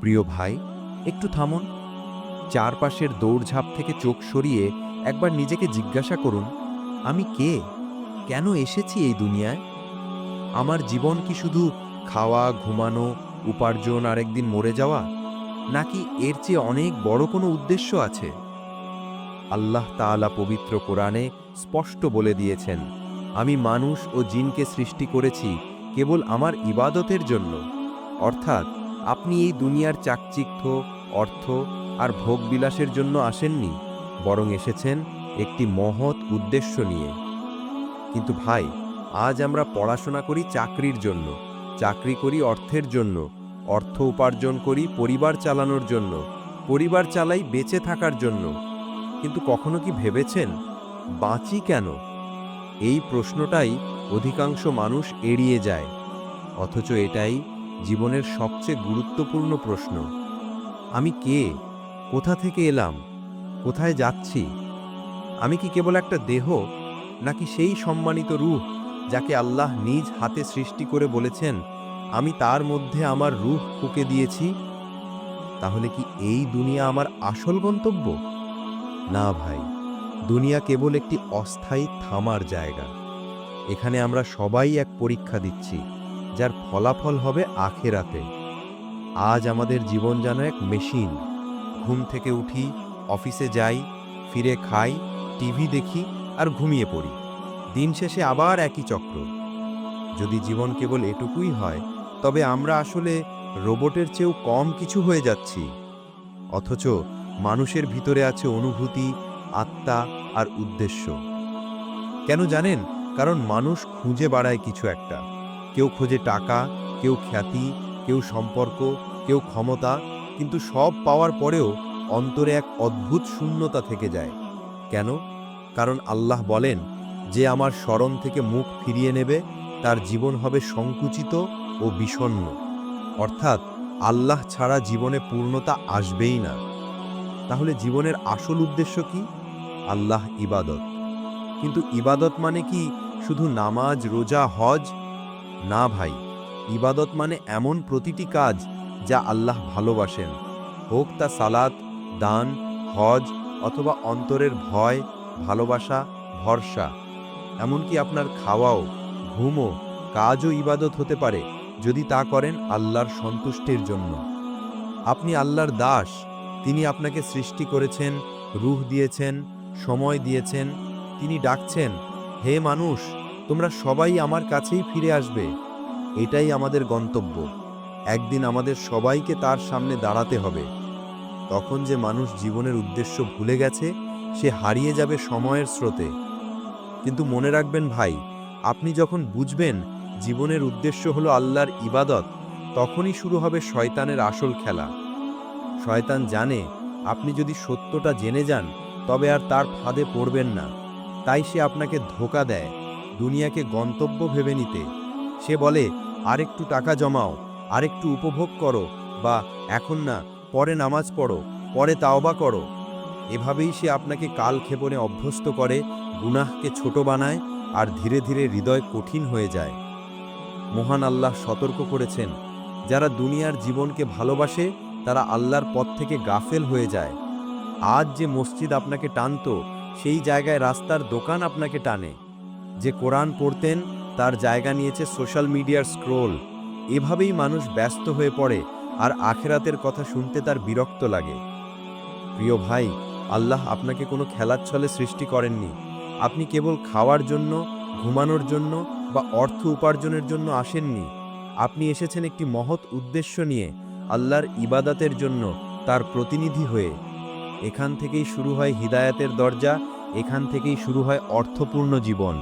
প্রিয় ভাই, একটু থামুন। চারপাশের দৌড়ঝাঁপ থেকে চোখ সরিয়ে একবার নিজেকে জিজ্ঞাসা করুন, আমি কে? কেন এসেছি এই দুনিয়ায়? আমার জীবন কি শুধু খাওয়া, ঘুমানো, উপার্জন আর একদিন মরে যাওয়া? নাকি এর চেয়ে অনেক বড় কোনো উদ্দেশ্য আছে? আল্লাহ তাআলা পবিত্র কোরআনে স্পষ্ট বলে দিয়েছেন, আমি মানুষ ও জিনকে সৃষ্টি করেছি কেবল আমার ইবাদতের জন্য। অর্থাৎ আপনি এই দুনিয়ার চাকচিক্য, অর্থ আর ভোগবিলাসের জন্য আসেননি, বরং এসেছেন একটি মহৎ উদ্দেশ্য নিয়ে। কিন্তু ভাই, আজ আমরা পড়াশোনা করি চাকরির জন্য, চাকরি করি অর্থের জন্য, অর্থ উপার্জন করি পরিবার চালানোর জন্য, পরিবার চালাই বেঁচে থাকার জন্য। কিন্তু কখনো কি ভেবেছেন, বাঁচি কেন? এই প্রশ্নটাই অধিকাংশ মানুষ এড়িয়ে যায়। অথচ এটাই জীবনের সবচেয়ে গুরুত্বপূর্ণ প্রশ্ন। আমি কে? কোথা থেকে এলাম? কোথায় যাচ্ছি? আমি কি কেবল একটা দেহ, নাকি সেই সম্মানিত রূহ যাকে আল্লাহ নিজ হাতে সৃষ্টি করে বলেছেন, আমি তার মধ্যে আমার রূহ ফুকে দিয়েছি তাহলে কি এই দুনিয়া আমার আসল গন্তব্য? না ভাই, দুনিয়া কেবল একটি অস্থায়ী থামার জায়গা। এখানে আমরা সবাই এক পরীক্ষা দিচ্ছি। যার ফলাফল হবে আখেরাতে। আজ আমাদের জীবন যেন এক মেশিন। ঘুম থেকে উঠি, অফিসে যাই, ফিরে খাই, টিভি দেখি আর ঘুমিয়ে পড়ি। দিন শেষে আবার একই চক্র। যদি জীবন কেবল এটুকুই হয়, তবে আমরা আসলে রোবটের চেয়েও কম কিছু হয়ে যাচ্ছি। অথচ মানুষের ভিতরে আছে অনুভূতি, আত্মা আর উদ্দেশ্য। কেন জানেন? কারণ মানুষ খুঁজে বাড়ায় কিছু একটা। কেউ খোঁজে টাকা, কেউ খ্যাতি, কেউ সম্পর্ক, কেউ ক্ষমতা, কিন্তু সব পাওয়ার পরেও অন্তরে এক অদ্ভুত শূন্যতা থেকে যায়। কেন? কারণ আল্লাহ বলেন, যে আমার স্মরণ থেকে মুখ ফিরিয়ে নেবে, তার জীবন হবে সংকুচিত ও বিষণ্ণ। অর্থাৎ আল্লাহ ছাড়া জীবনে পূর্ণতা আসবেই না। তাহলে জীবনের আসল উদ্দেশ্য কি? আল্লাহ ইবাদত। কিন্তু ইবাদত মানে কি? শুধু নামাজ, রোজা, হজ না ভাই, ইবাদত মানে এমন প্রতিটি কাজ যা আল্লাহ ভালোবাসেন। হোক তা সালাত, দান, হজ অথবা অন্তরের ভয়, ভালোবাসা, ভরসা। এমনকি আপনার খাওয়াও, ঘুমও, কাজও ইবাদত হতে পারে যদি তা করেন আল্লাহর সন্তুষ্টির জন্য। আপনি আল্লাহর দাস, তিনি আপনাকে সৃষ্টি করেছেন, রুহ দিয়েছেন, সময় দিয়েছেন, তিনি ডাকছেন, হে মানুষ তোমরা সবাই আমার কাছেই ফিরে আসবে। এটাই আমাদের গন্তব্য। একদিন আমাদের সবাইকে তার সামনে দাঁড়াতে হবে। তখন যে মানুষ জীবনের উদ্দেশ্য ভুলে গেছে, সে হারিয়ে যাবে সময়ের স্রোতে। কিন্তু মনে রাখবেন ভাই, আপনি যখন বুঝবেন জীবনের উদ্দেশ্য হলো আল্লাহর ইবাদত, তখনই শুরু হবে শয়তানের আসল খেলা। শয়তান জানে, আপনি যদি সত্যটা জেনে যান, তবে আর তার ফাঁদে পড়বেন না। তাই সে আপনাকে ধোকা দেয়। দুনিয়াকে গন্তব্য ভেবে নিতে। সে বলে, আরেকটু টাকা জমাও, আরেকটু উপভোগ করো বা এখন না, পরে নামাজ পড়ো, পরে তাওবা করো। এভাবেই সে আপনাকে কাল ক্ষেপণে অভ্যস্ত করে, গুনাহকে ছোট বানায় আর ধীরে ধীরে হৃদয় কঠিন হয়ে যায়। মহান আল্লাহ সতর্ক করেছেন, যারা দুনিয়ার জীবনকে ভালোবাসে, তারা আল্লাহর পথ থেকে গাফেল হয়ে যায়। আজ যে মসজিদ আপনাকে টানতো, সেই জায়গায় রাস্তার দোকান আপনাকে টানে। যে কোরআন পড়তেন, তার জায়গা নিয়েছে সোশ্যাল মিডিয়ার স্ক্রোল। এভাবেই মানুষ ব্যস্ত হয়ে পড়ে আর আখেরাতের কথা শুনতে তার বিরক্ত লাগে। প্রিয় ভাই, আল্লাহ আপনাকে কোনো খেলার ছলে সৃষ্টি করেননি। আপনি কেবল খাওয়ার জন্য, ঘুমানোর জন্য বা অর্থ উপার্জনের জন্য আসেননি। আপনি এসেছেন একটি মহৎ উদ্দেশ্য নিয়ে, আল্লাহর ইবাদাতের জন্য তার প্রতিনিধি হয়ে। এখান থেকেই শুরু হয় হিদায়াতের দরজা, এখান থেকেই শুরু হয় অর্থপূর্ণ জীবন।